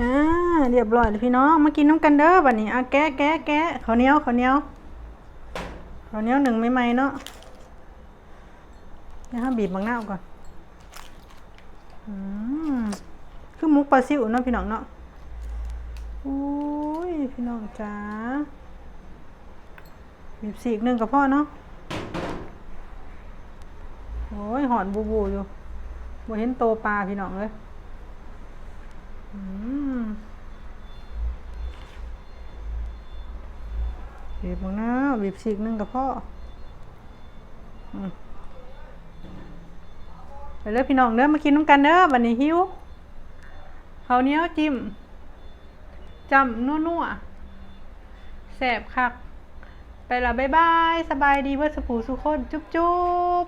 อ่าเรียบร้อยเลยพี่น้องมากินน้ำกันเด้อบัดนี้อะแกะแกะแกะข้าวเหนียวข้าวเหนียวข้าวเหนียวหนึ่งไม่ไหมเนาะเดี๋ยวห้าบีบมะนาก่อนอืมคือมุกปลาซิวเนาะพี่น้องเนาะโอ้ยพี่น้องจ้าบีบสีกหนึ่งกับพ่อเนาะโอ้ยหอนบูบูอยู่บ่เห็นโตปลาพี่น้องเลย อืม บีบมะนาบีบสีกหนึ่งกับพ่อไปเลยพี่น้องเด้อมากินน้ำกันเด้อวันนี้หิวเขาเนี้ยวจิ้มจำนัวๆแสบคัก ไปละบ๊ายบาย สบายดีเพื่อสุขูสุขคนจุ๊บจุ๊บ